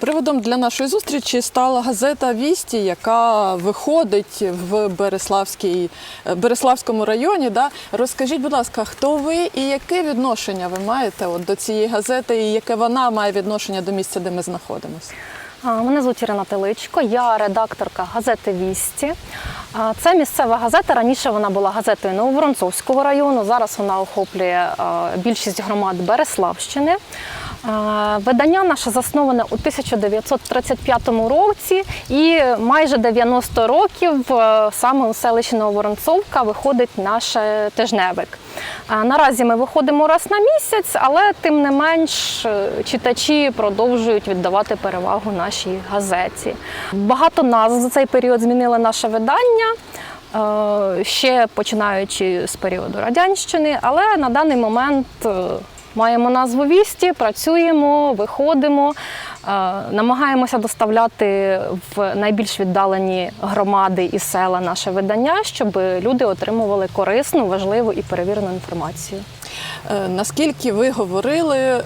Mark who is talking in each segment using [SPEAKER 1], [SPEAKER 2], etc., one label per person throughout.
[SPEAKER 1] Приводом для нашої зустрічі стала газета Вісті, яка виходить в Береславській, е, Береславському районі. Да? Розкажіть, будь ласка, хто ви і яке відношення ви маєте от до цієї газети, і яке вона має відношення до місця, де ми знаходимося?
[SPEAKER 2] Мене звуть Ірина Теличко, я редакторка газети Вісті. Це місцева газета. Раніше вона була газетою Нововоронцовського району. Зараз вона охоплює більшість громад Береславщини. Видання наше засноване у 1935 році, і майже 90 років е, саме у селищі Нововоронцовка виходить наш е, тижневик. Наразі ми виходимо раз на місяць, але тим не менш е, читачі продовжують віддавати перевагу нашій газеті. Багато назв за цей період змінили наше видання. Ще починаючи з періоду радянщини, але на даний момент маємо назву вісті, працюємо, виходимо, е, намагаємося доставляти в найбільш віддалені громади і села наше видання, щоб люди отримували корисну, важливу і перевірену інформацію.
[SPEAKER 1] Е, Наскільки ви говорили, е,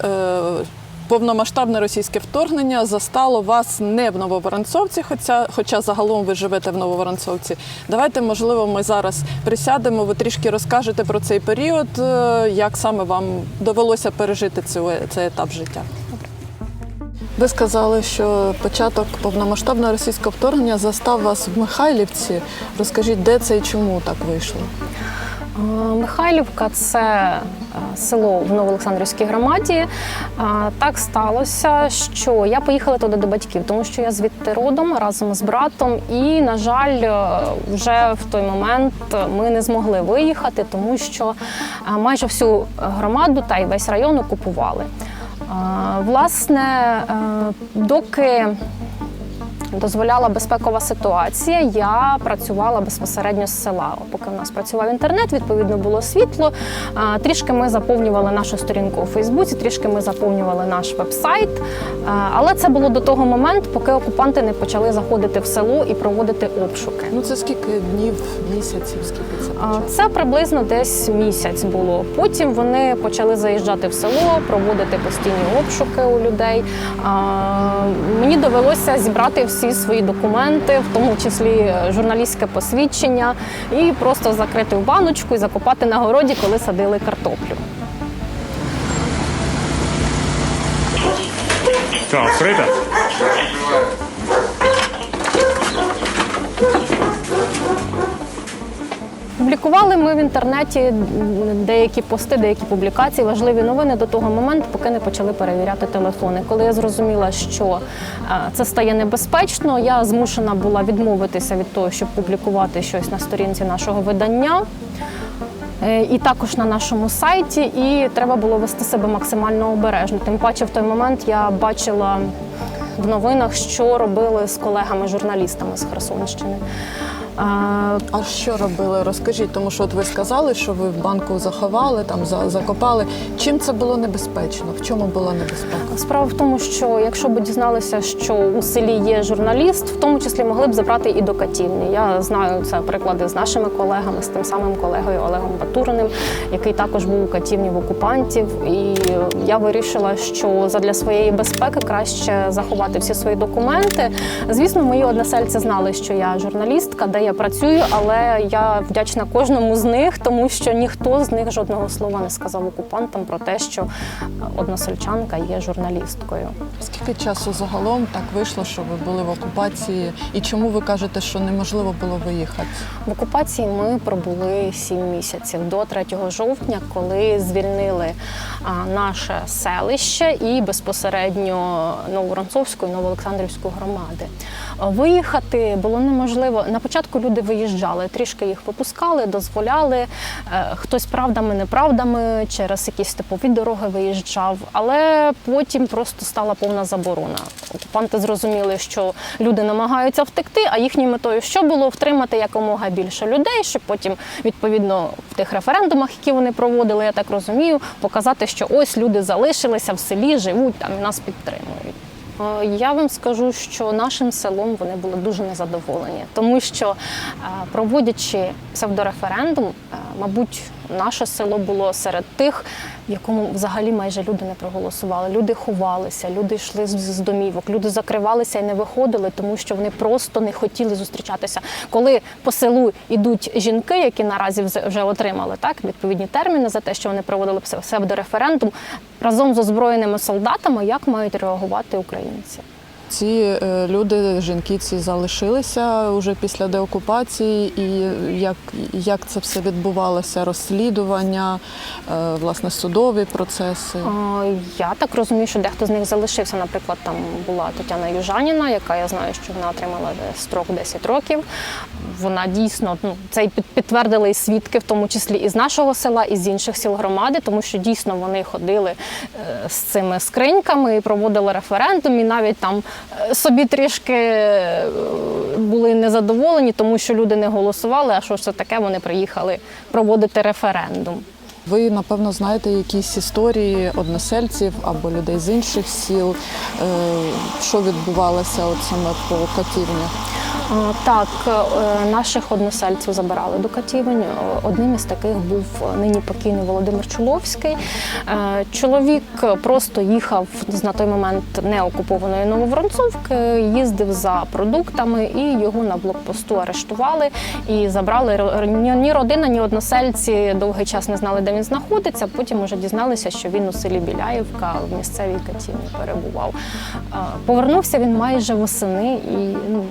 [SPEAKER 1] повномасштабне російське вторгнення застало вас не в Нововоронцовці, хоча, хоча загалом ви живете в Нововоронцовці. Давайте, можливо, ми зараз присядемо, ви трішки розкажете про цей період, е, як саме вам довелося пережити цей етап життя. Ви сказали, що початок повномасштабного російського вторгнення застав вас в Михайлівці. Розкажіть, де це і чому так вийшло?
[SPEAKER 2] Е, Михайлівка це е, село в Новоолександрівській громаді. Е, Так сталося, що я поїхала туди до батьків, тому що я звідти родом разом з братом. І, на жаль, вже в той момент ми не змогли виїхати, тому що майже всю громаду та й весь район окупували. Власне, доки дозволяла безпекова ситуація. Я працювала безпосередньо з села. Поки в нас працював інтернет, відповідно було світло. Трішки ми заповнювали нашу сторінку у Фейсбуці, трішки ми заповнювали наш веб-сайт. Але це було до того моменту, поки окупанти не почали заходити в село і проводити обшуки.
[SPEAKER 1] Ну це скільки днів, місяців, скільки це почало?
[SPEAKER 2] Це приблизно десь місяць було. Потім вони почали заїжджати в село, проводити постійні обшуки у людей. Мені довелося зібрати всі свої документи, в тому числі е, журналістське посвідчення, і просто закрити в баночку і закопати на городі, коли садили картоплю.
[SPEAKER 3] Що, вкрита?
[SPEAKER 2] Публікували ми в інтернеті деякі пости, деякі публікації, важливі новини до того моменту, поки не почали перевіряти телефони. Коли я зрозуміла, що е, це стає небезпечно, я змушена була відмовитися від того, щоб публікувати щось на сторінці нашого видання. Е, І також на нашому сайті, і треба було вести себе максимально обережно. Тим паче, в той момент я бачила в новинах, що робили з колегами-журналістами з Херсонщини. Е,
[SPEAKER 1] А що робили? Розкажіть, тому що от ви сказали, що ви в банку заховали, там за- закопали. Чим це було небезпечно? В чому була небезпека?
[SPEAKER 2] Справа в тому, що якщо б дізналися, що у селі є журналіст, в тому числі могли б забрати і до катівні. Я знаю це приклади з нашими колегами, з тим самим колегою Олегом Батуриним, який також був у катівні в окупантів. І я вирішила, що задля своєї безпеки краще заховати всі свої документи. Звісно, мої односельці знали, що я журналістка, де я працюю, але я вдячна кожному з них, тому що ніхто з них жодного слова не сказав окупантам про те, що односельчанка є журналісткою.
[SPEAKER 1] Скільки часу загалом так вийшло, що ви були в окупації? І чому ви кажете, що неможливо було виїхати?
[SPEAKER 2] В окупації ми пробули сім місяців до 3 жовтня, коли звільнили наше селище і безпосередньо Новоронцовську і Новоолександрівську громади. Виїхати було неможливо. На початку люди виїжджали, трішки їх випускали, дозволяли. Е, Хтось правдами, неправдами через якісь типові дороги виїжджав, але потім просто стала повна заборона. Окупанти зрозуміли, що люди намагаються втекти, а їхньою метою що було втримати якомога більше людей, щоб потім відповідно в тих референдумах, які вони проводили, я так розумію, показати, що ось люди залишилися в селі, живуть там і нас підтримують. Е, Я вам скажу, що нашим селом вони були дуже незадоволені, тому що е, проводячи псевдореферендум, е, Мабуть, наше село було серед тих, в якому взагалі майже люди не проголосували. Люди ховалися, люди йшли з, домівок, люди закривалися і не виходили, тому що вони просто не хотіли зустрічатися. Коли по селу йдуть жінки, які наразі вже- отримали так відповідні терміни за те, що вони проводили псе- псевдореферендум, разом з озброєними солдатами, як мають реагувати українці?
[SPEAKER 1] Ці е, люди, жінки ці залишилися вже після деокупації, і як, як це все відбувалося? Розслідування, е, власне, судові процеси.
[SPEAKER 2] Я так розумію, що дехто з них залишився. Наприклад, там була Тетяна Южаніна, яка я знаю, що вона отримала е, строк 10 років. Вона дійсно ну це підтвердили і свідки, в тому числі і з нашого села, і з інших сіл громади, тому що дійсно вони ходили е, з цими скриньками і проводили референдум, і навіть там е, собі трішки е, були незадоволені, тому що люди не голосували. А що ж це таке? Вони приїхали проводити референдум.
[SPEAKER 1] Ви, напевно, знаєте якісь історії односельців або людей з інших сіл, е, що відбувалося от саме по катівнях.
[SPEAKER 2] А, Так, е, наших односельців забирали до катівень. Е, Одним із таких був нині покійний Володимир Чуловський. Е, Чоловік просто їхав на той момент неокупованої Нововоронцовки, їздив за продуктами і його на блокпосту арештували і забрали. Ні родина, ні односельці довгий час не знали, де він знаходиться. Потім вже дізналися, що він у селі Біляївка в місцевій катівні перебував. Е, Повернувся він майже восени, і ну,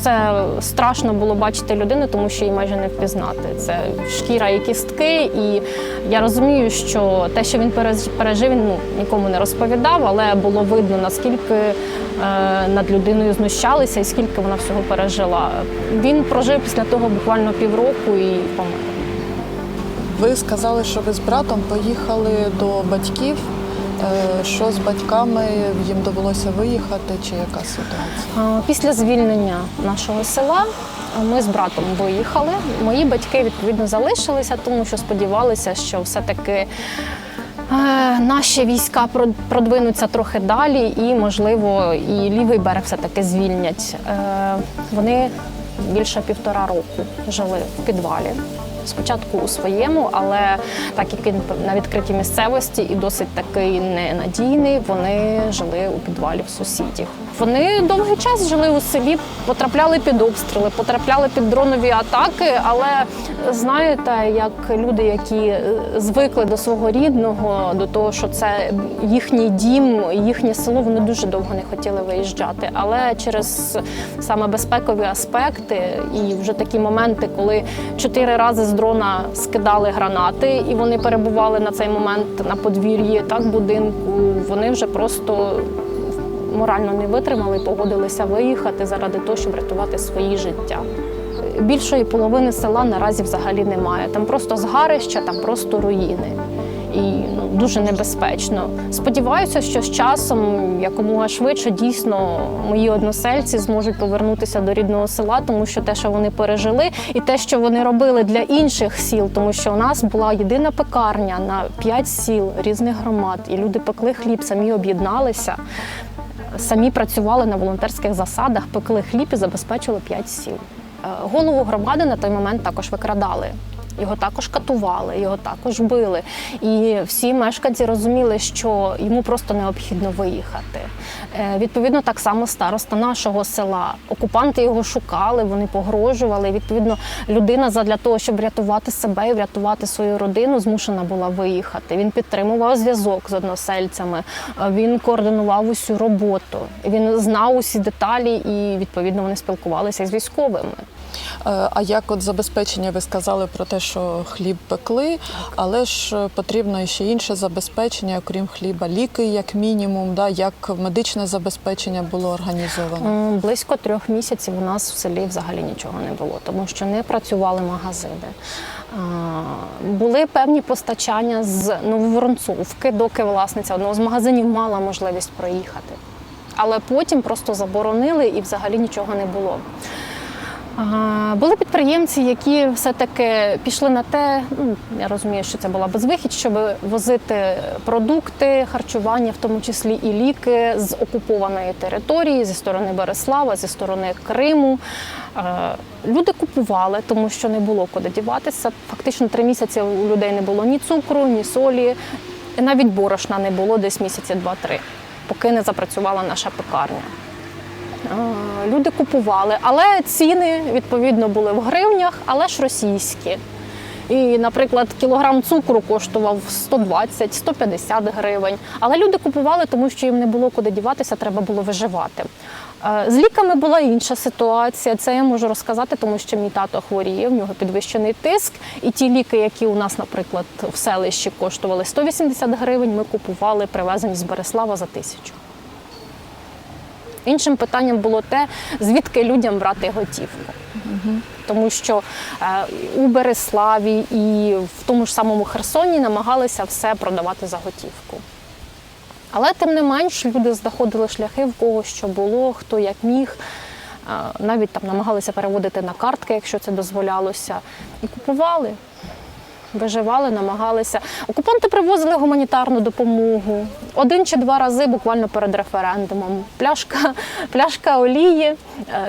[SPEAKER 2] це страшно було бачити людину, тому що її майже не впізнати. Це шкіра і кістки. І я розумію, що те, що він пережив, він ну, нікому не розповідав, але було видно, наскільки е, над людиною знущалися і скільки вона всього пережила. Він прожив після того буквально півроку і помер.
[SPEAKER 1] Ви сказали, що ви з братом поїхали до батьків. Е, Що з батьками їм довелося виїхати, чи яка ситуація?
[SPEAKER 2] Після звільнення нашого села ми з братом виїхали. Мої батьки відповідно залишилися, тому що сподівалися, що все-таки е, наші війська прод- продвинуться трохи далі, і, можливо, і лівий берег все-таки звільнять. Е, Вони більше півтора року жили в підвалі. Спочатку у своєму, але так як він на відкритій місцевості і досить такий ненадійний, вони жили у підвалі в сусідів. Вони довгий час жили у селі, потрапляли під обстріли, потрапляли під дронові атаки. Але знаєте, як люди, які е, звикли до свого рідного, до того, що це їхній дім, їхнє село, вони дуже довго не хотіли виїжджати. Але через саме безпекові аспекти і вже такі моменти, коли чотири рази з дрона скидали гранати, і вони перебували на цей момент на подвір'ї так будинку. Вони вже просто морально не витримали і погодилися виїхати заради того, щоб рятувати свої життя. Більшої половини села наразі взагалі немає. Там просто згарища, там просто руїни. І ну, дуже небезпечно. Сподіваюся, що з часом якомога швидше дійсно мої односельці зможуть повернутися до рідного села, тому що те, що вони пережили, і те, що вони робили для інших сіл, тому що у нас була єдина пекарня на п'ять сіл різних громад, і люди пекли хліб, самі об'єдналися самі працювали на волонтерських засадах, пекли хліб і забезпечили п'ять сіл. Е, Голову громади на той момент також викрадали. Його також катували, його також били. І всі мешканці розуміли, що йому просто необхідно виїхати. Е, Відповідно, так само староста нашого села. Окупанти його шукали, вони погрожували. Відповідно, людина задля того, щоб врятувати себе і врятувати свою родину, змушена була виїхати. Він підтримував зв'язок з односельцями, е, він координував усю роботу. Він знав усі деталі, і відповідно вони спілкувалися з військовими.
[SPEAKER 1] Е, А як от забезпечення ви сказали про те, що хліб пекли, але ж е, потрібно ще інше забезпечення, окрім хліба, ліки, як мінімум, да, як медичне забезпечення було організовано.
[SPEAKER 2] Близько трьох місяців у нас в селі взагалі нічого не було, тому що не працювали магазини. Були певні постачання з Нововоронцовки, доки власниця одного з магазинів мала можливість проїхати. Але потім просто заборонили і взагалі нічого не було. Були підприємці, які все-таки пішли на те, ну я розумію, що це була безвихідь, щоб возити продукти, харчування, в тому числі і ліки з окупованої території, зі сторони Береслава, зі сторони Криму. Люди купували, тому що не було куди діватися. Фактично три місяці у людей не було ні цукру, ні солі, навіть борошна не було десь місяці два-три, поки не запрацювала наша пекарня. Е, Люди купували, але ціни відповідно були в гривнях, але ж російські. І, наприклад, кілограм цукру коштував 120-150 гривень. Але люди купували, тому що їм не було куди діватися, треба було виживати. Е, З ліками була інша ситуація. Це я можу розказати, тому що мій тато хворіє, в нього підвищений тиск. І ті ліки, які у нас, наприклад, в селищі коштували 180 гривень, ми купували привезені з Береслава за тисячу. Іншим питанням було те, звідки людям брати готівку. Тому що е, у Береславі і в тому ж самому Херсоні намагалися все продавати за готівку. Але тим не менш люди знаходили шляхи, в кого що було, хто як міг. Е, Навіть там намагалися переводити на картки, якщо це дозволялося, і купували. Виживали, намагалися. Окупанти привозили гуманітарну допомогу один чи два рази буквально перед референдумом. Пляшка, пляшка олії, е,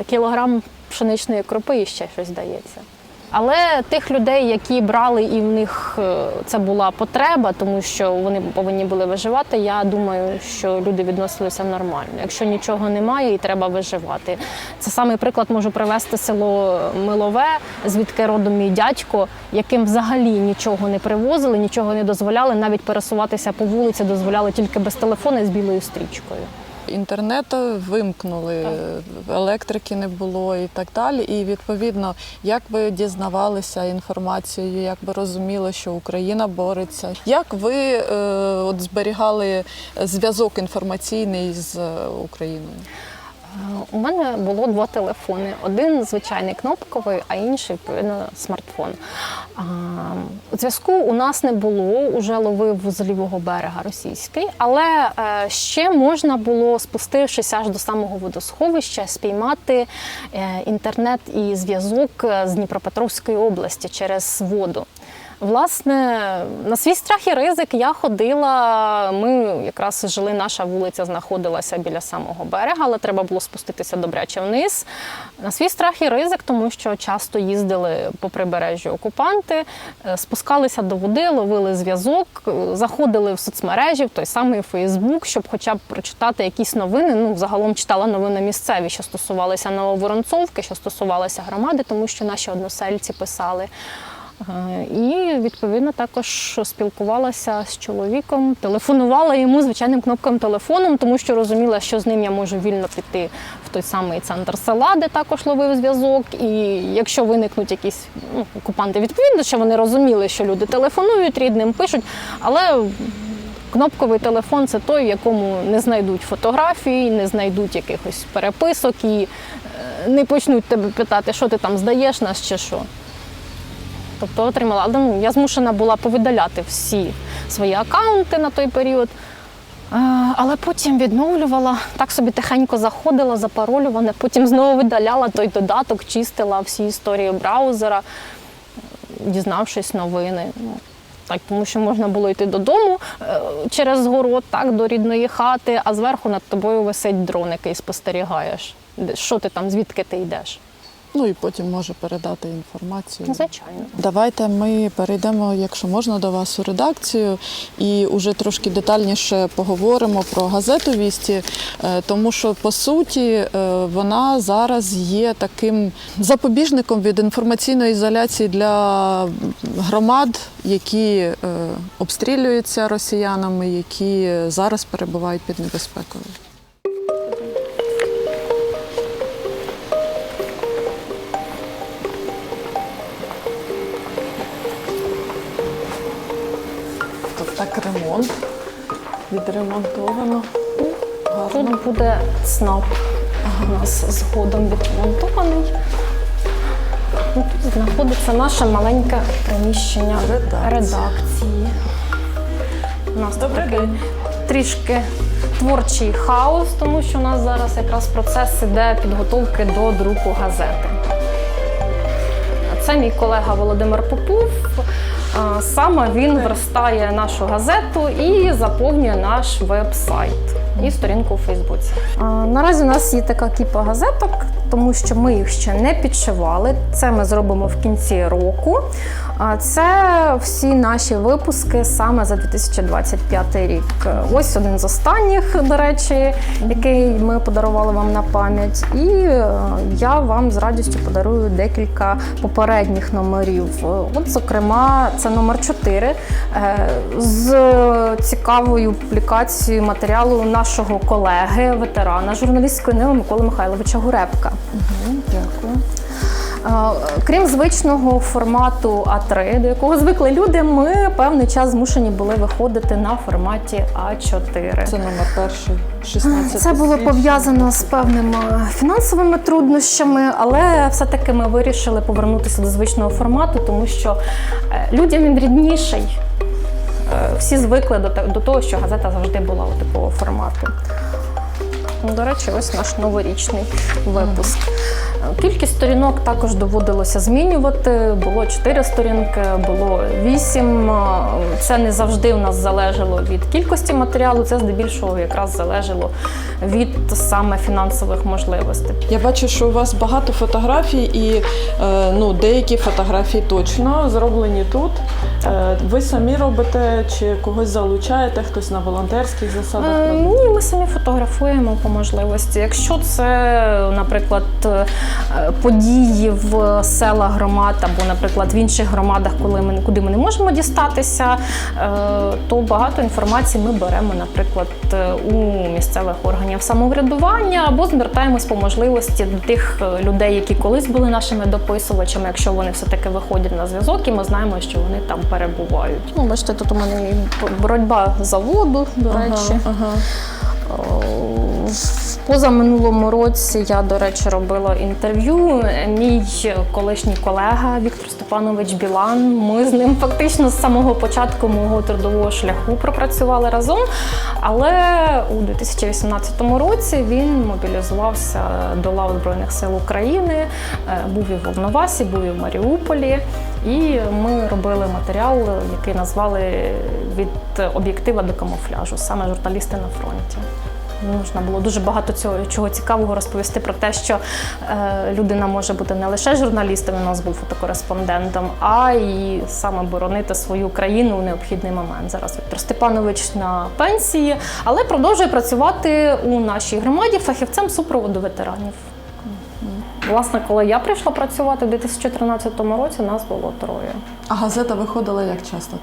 [SPEAKER 2] кілограм пшеничної крупи і ще щось дається. Але тих людей, які брали, і в них е, це була потреба, тому що вони повинні були виживати. Я думаю, що люди відносилися нормально. Якщо нічого немає і треба виживати. Це самий приклад можу привести село Милове, звідки родом мій дядько, яким взагалі нічого не привозили, нічого не дозволяли. Навіть пересуватися по вулиці дозволяли тільки без телефону і з білою стрічкою.
[SPEAKER 1] Інтернету вимкнули, електрики не було і так далі. І відповідно, як ви дізнавалися інформацією, як ви розуміли, що Україна бореться? Як ви е, от зберігали зв'язок інформаційний з е, Україною?
[SPEAKER 2] У мене було два телефони: один звичайний кнопковий, а інший відповідно смартфон. Зв'язку у нас не було, уже ловив з лівого берега російський, але е, ще можна було, спустившись аж до самого водосховища, спіймати е, інтернет і зв'язок е, з Дніпропетровської області через воду. Власне, на свій страх і ризик я ходила. Ми якраз жили, наша вулиця знаходилася біля самого берега, але треба було спуститися добряче вниз. На свій страх і ризик, тому що часто їздили по прибережжю окупанти, е, спускалися до води, ловили зв'язок, е, заходили в соцмережі, в той самий Фейсбук, щоб хоча б прочитати якісь новини. Ну, загалом читала новини місцеві, що стосувалися Нововоронцовки, що стосувалися громади, тому що наші односельці писали. Е, І відповідно також спілкувалася з чоловіком, телефонувала йому звичайним кнопком телефоном, тому що розуміла, що з ним я можу вільно піти в той самий центр села, де також ловив зв'язок. І якщо виникнуть якісь ну, окупанти, відповідно, що вони розуміли, що люди телефонують рідним, пишуть, але. Кнопковий телефон це той, в якому не знайдуть фотографій, не знайдуть якихось переписок і е, не почнуть тебе питати, що ти там здаєш нас чи що. Тобто отримала. Але ну, я змушена була повидаляти всі свої акаунти на той період. Але потім відновлювала, так собі тихенько заходила, запаролювана, потім знову видаляла той додаток, чистила всі історії браузера, дізнавшись новини. Ну, Так, тому що можна було йти додому е, через город, так, до рідної хати, а зверху над тобою висить дрон, який спостерігаєш. Що ти там, звідки ти йдеш?
[SPEAKER 1] Ну і потім може передати інформацію.
[SPEAKER 2] Ну, Звичайно.
[SPEAKER 1] Давайте ми перейдемо, якщо можна, до вас у редакцію і уже трошки детальніше поговоримо про газету Вісті, е, тому що по суті е, вона зараз є таким запобіжником від інформаційної ізоляції для громад, які е, обстрілюються росіянами, які зараз перебувають під небезпекою. Ремонт відремонтовано. Гарно.
[SPEAKER 2] Тут буде ЦНАП у нас згодом відремонтований. Ну, Тут знаходиться наше маленьке приміщення
[SPEAKER 1] Редакції.
[SPEAKER 2] редакції. У нас тут
[SPEAKER 1] Добрий
[SPEAKER 2] такий
[SPEAKER 1] день.
[SPEAKER 2] трішки творчий хаос, тому що у нас зараз якраз процес іде підготовки до друку газети. це мій колега Володимир Попов. Саме він верстає нашу газету і заповнює наш веб-сайт і сторінку у Фейсбуці. Наразі у нас є така кіпа газеток, тому що ми їх ще не підшивали. Це ми зробимо в кінці року. А Це всі наші випуски саме за 2025 рік. Ось один з останніх, до речі, який ми подарували вам на пам'ять. І е, я вам з радістю подарую декілька попередніх номерів. От, зокрема, це номер 4 е, з цікавою публікацією матеріалу нашого колеги, ветерана журналістської Миколи Михайловича
[SPEAKER 1] Дякую.
[SPEAKER 2] Е, Крім звичного формату А3, до якого звикли люди, ми певний час змушені були виходити на форматі А4.
[SPEAKER 1] Це номер перший, 16
[SPEAKER 2] Це було пов'язано з певними фінансовими труднощами, але все-таки ми вирішили повернутися до звичного формату, тому що е, людям він рідніший. Е, Всі звикли до до того, що газета завжди була у такого формату. До речі, ось наш новорічний випуск. Кількість сторінок також доводилося змінювати. Було 4 сторінки, було 8. Е, Це не завжди в нас залежало від кількості матеріалу, це здебільшого якраз залежало від саме фінансових можливостей.
[SPEAKER 1] Я бачу, що у вас багато фотографій, і е, ну, деякі фотографії точно зроблені тут. Е, ви самі робите чи когось залучаєте, хтось на волонтерських засадах?
[SPEAKER 2] Е. Ні, ми самі фотографуємо по можливості. Якщо це, наприклад, події в селах громад або, наприклад, в інших громадах, коли ми куди ми не можемо дістатися, то багато інформації ми беремо, наприклад, у місцевих органів самоврядування або звертаємось по можливості до тих е, людей, які колись були нашими дописувачами, якщо вони все таки виходять на зв'язок, і ми знаємо, що вони там перебувають. Ну, бачите, тут у мене і боротьба за воду, до речі.
[SPEAKER 1] ага.
[SPEAKER 2] В позаминулому році я, до речі, робила інтерв'ю. Мій колишній колега Віктор Степанович Білан. Ми з ним фактично з самого початку мого трудового шляху пропрацювали разом. Але у 2018 році він мобілізувався до лав Збройних сил України, е, був і в Волновасі, був і в Маріуполі. І ми робили матеріал, який назвали від об'єктива до камуфляжу, саме журналісти на фронті. Можна було дуже багато цього чого цікавого розповісти про те, що е, людина може бути не лише журналістом, він у нас був фотокореспондентом, а й саме боронити свою країну у необхідний момент. Зараз Віктор Степанович на пенсії, але продовжує працювати у нашій громаді фахівцем супроводу ветеранів. Власне, коли я прийшла працювати у 2013 році, нас було троє.
[SPEAKER 1] А газета виходила як часто?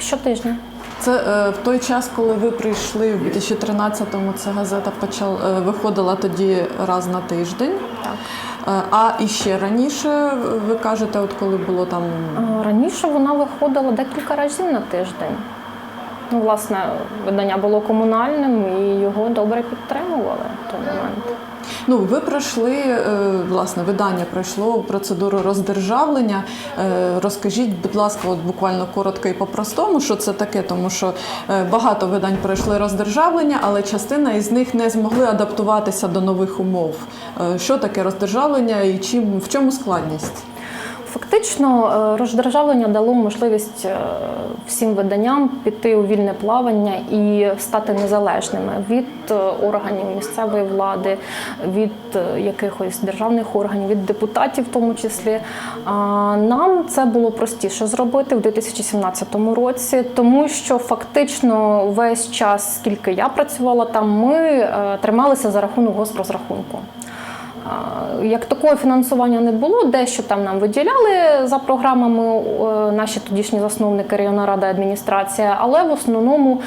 [SPEAKER 2] Щотижня.
[SPEAKER 1] Це е, в той час, коли ви прийшли в 2013-му, ця газета почала е, виходила тоді раз на тиждень.
[SPEAKER 2] Так.
[SPEAKER 1] Е, а іще раніше, ви кажете, от коли було там
[SPEAKER 2] Е, Раніше вона виходила декілька разів на тиждень. Ну, власне, видання було комунальним і його добре підтримували в той момент.
[SPEAKER 1] Ну, ви пройшли е, власне видання пройшло процедуру роздержавлення. Е, Розкажіть, будь ласка, от буквально коротко і по-простому, що це таке, тому що е, багато видань пройшли роздержавлення, але частина із них не змогли адаптуватися до нових умов. Що таке роздержавлення і чим в чому складність?
[SPEAKER 2] Фактично, е, роздержавлення дало можливість е, всім виданням піти у вільне плавання і стати незалежними від е, органів місцевої влади, від якихось державних органів, від депутатів, в тому числі. Нам це було простіше зробити в 2017 році, тому що фактично весь час, скільки я працювала там, ми трималися за рахунок госпрозрахунку. Як такого фінансування не було, дещо там нам виділяли за програмами е, наші тодішні засновники районна рада адміністрація, але в основному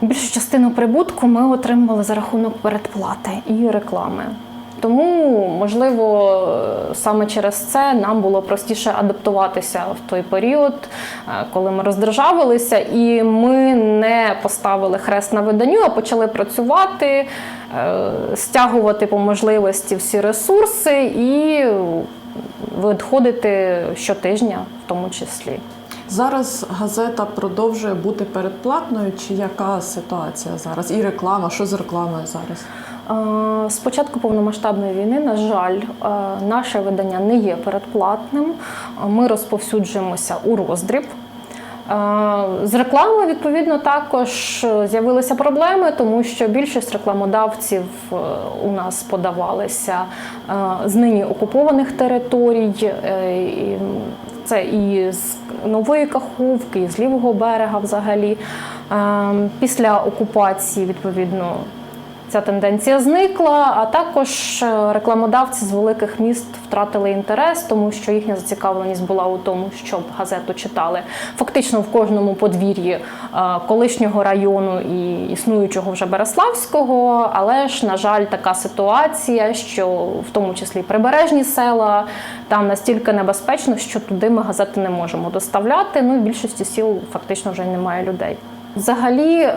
[SPEAKER 2] більшу частину прибутку ми отримували за рахунок передплати і реклами. Тому, можливо, саме через це нам було простіше адаптуватися в той період, е, коли ми роздержавилися, і ми не поставили хрест на виданню, а почали працювати, е, стягувати по можливості всі ресурси і виходити щотижня, в тому числі.
[SPEAKER 1] Зараз газета продовжує бути передплатною, чи яка ситуація зараз? І реклама, що з рекламою зараз?
[SPEAKER 2] Е, З початку повномасштабної війни, на жаль, е, наше видання не є передплатним. Ми розповсюджуємося у роздріб. Е, З рекламою, відповідно, також з'явилися проблеми, тому що більшість рекламодавців у нас подавалися з нині окупованих територій. Це і з нової Каховки, і з лівого берега взагалі. Е, Після окупації, відповідно, Ця тенденція зникла, а також е, рекламодавці з великих міст втратили інтерес, тому що їхня зацікавленість була у тому, щоб газету читали фактично в кожному подвір'ї е, колишнього району і існуючого вже Береславського. Але ж, на жаль, така ситуація, що в тому числі прибережні села там настільки небезпечно, що туди ми газети не можемо доставляти. Ну і більшості сіл фактично вже немає людей. Взагалі, е,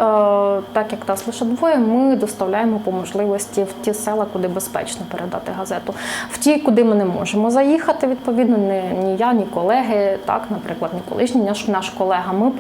[SPEAKER 2] так як нас лише двоє, ми доставляємо по можливості в ті села, куди безпечно передати газету. В ті, куди ми не можемо заїхати, відповідно, ні, я, ні колеги, так, наприклад, ні колишній наш, наш колега. Ми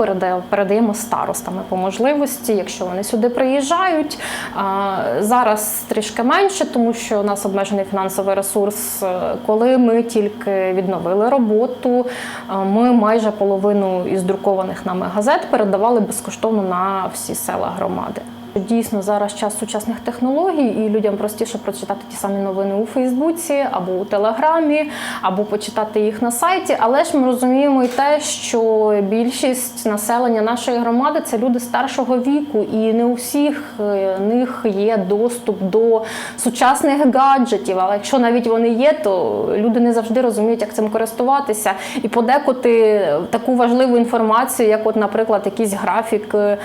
[SPEAKER 2] передаємо, старостами по можливості, якщо вони сюди приїжджають. А, Зараз трішки менше, тому що у нас обмежений фінансовий ресурс. Е, Коли ми тільки відновили роботу, е, ми майже половину із друкованих нами газет передавали безкоштовно на всі села громади. Дійсно, зараз час сучасних технологій, і людям простіше прочитати ті самі новини у Фейсбуці або у Телеграмі, або почитати їх на сайті. Але ж ми розуміємо і те, що більшість населення нашої громади це люди старшого віку, і не у всіх е, них є доступ до сучасних гаджетів. Але якщо навіть вони є, то люди не завжди розуміють, як цим користуватися. І подекуди таку важливу інформацію, як, от, наприклад, якийсь графік е,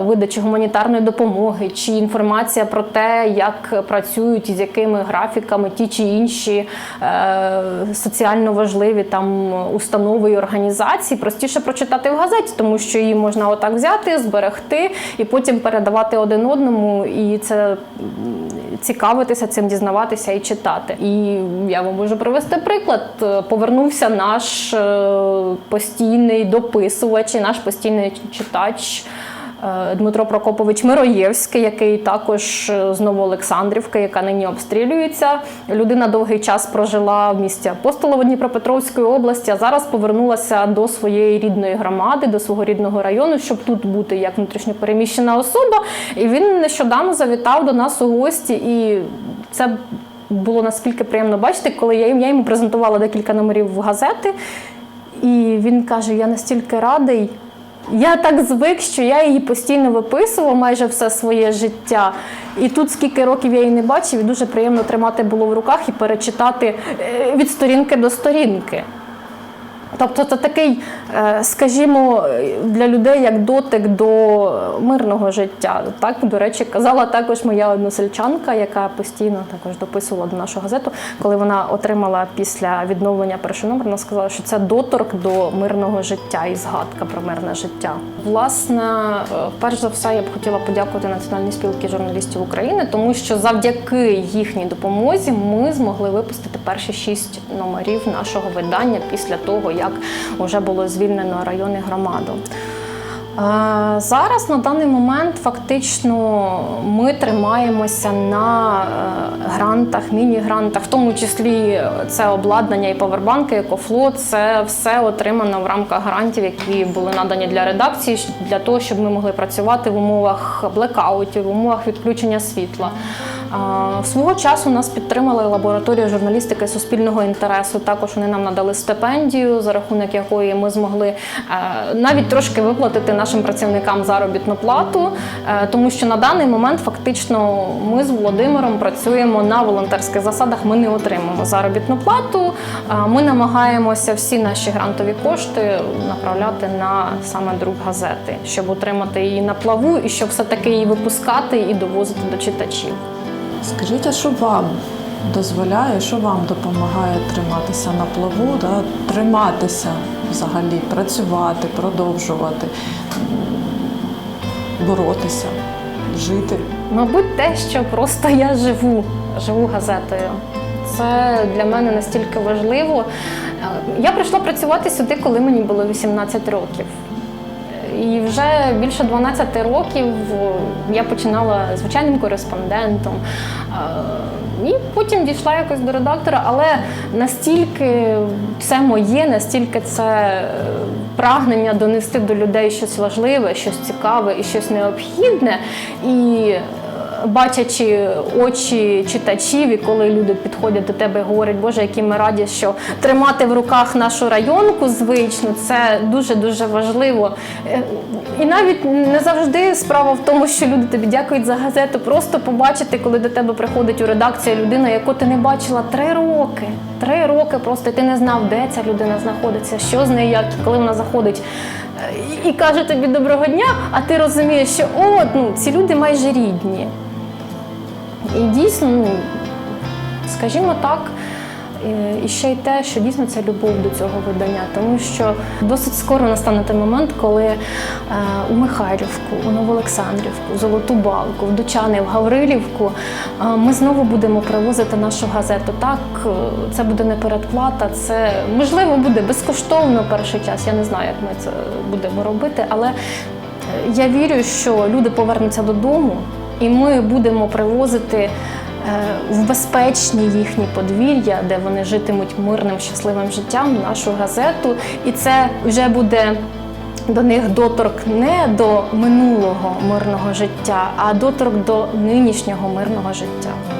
[SPEAKER 2] видачі гуманітарної допомоги, чи інформація про те, як працюють і з якими графіками ті чи інші е, соціально важливі там установи і організації, простіше прочитати в газеті, тому що її можна отак взяти, зберегти і потім передавати один одному, і це цікавитися цим, дізнаватися і читати. І я вам можу привести приклад. Е, Повернувся наш е, постійний дописувач, і наш постійний читач. Е, Дмитро Прокопович Мироєвський, який також е, з Новоолександрівки, яка нині обстрілюється. Людина довгий час прожила в місті Апостолово Дніпропетровської області, а зараз повернулася до своєї рідної громади, до свого рідного району, щоб тут бути як внутрішньопереміщена особа. І він нещодавно завітав до нас у гості, і це було наскільки приємно бачити, коли я, йому презентувала декілька номерів газети, і він каже: Я настільки радий. Я так звик, що я її постійно виписував майже все своє життя. І тут скільки років я її не бачив, і дуже приємно тримати було в руках і перечитати е, від сторінки до сторінки. Тобто це такий, скажімо, для людей як дотик до мирного життя. Так, до речі, казала також моя односельчанка, яка постійно також дописувала до нашу газету, коли вона отримала після відновлення перший номер, вона сказала, що це доторк до мирного життя і згадка про мирне життя. Власне, е, перш за все, я б хотіла подякувати Національній спілці журналістів України, тому що завдяки їхній допомозі ми змогли випустити перші шість номерів нашого видання після того, як вже було звільнено район і громаду. Зараз на даний момент фактично ми тримаємося на е, грантах, міні-грантах, в тому числі це обладнання і павербанки, екофло. Це все отримано в рамках грантів, які були надані для редакції, для того, щоб ми могли працювати в умовах блекаутів, в умовах відключення світла. Свого часу нас підтримали лабораторія журналістики суспільного інтересу. Також вони нам надали стипендію, за рахунок якої ми змогли е, навіть трошки виплатити нашим працівникам заробітну плату, е, тому що на даний момент фактично ми з Володимиром працюємо на волонтерських засадах. Ми не отримуємо заробітну плату. Е, Ми намагаємося всі наші грантові кошти направляти на саме друк газети, щоб утримати її на плаву і щоб все таки її випускати і довозити до читачів.
[SPEAKER 1] Скажіть, а що вам дозволяє, що вам допомагає триматися на плаву, да? триматися взагалі, працювати, продовжувати, боротися, жити?
[SPEAKER 2] Мабуть, те, що просто я живу, живу газетою. Це для мене настільки важливо. Я прийшла працювати сюди, коли мені було 18 років. І вже більше 12 років я починала звичайним кореспондентом. Е, І потім дійшла якось до редактора, але настільки це моє, настільки це е, прагнення донести до людей щось важливе, щось цікаве і щось необхідне. І бачачи очі читачів, і коли люди підходять до тебе і говорять, Боже, які ми раді, що тримати в руках нашу районку звичну, це дуже дуже важливо. Е, І навіть не завжди справа в тому, що люди тобі дякують за газету. Просто побачити, коли до тебе приходить у редакцію людина, яку ти не бачила три роки. Три роки просто ти не знав, де ця людина знаходиться, що з нею, як коли вона заходить. е, І каже тобі доброго дня, а ти розумієш, що от ну ці люди майже рідні. І дійсно, ну, скажімо так, е, і ще й те, що дійсно це любов до цього видання, тому що досить скоро настане той момент, коли е, у Михайлівку, у Новоолександрівку, в Золоту Балку, в Дучани, в Гаврилівку е, ми знову будемо привозити нашу газету. Так, це буде не передплата, це можливо буде безкоштовно перший час. Я не знаю, як ми це будемо робити, але я вірю, що люди повернуться додому, і ми будемо привозити е, в безпечні їхні подвір'я, де вони житимуть мирним, щасливим життям, нашу газету. І це вже буде до них доторк не до минулого мирного життя, а доторк до нинішнього мирного життя.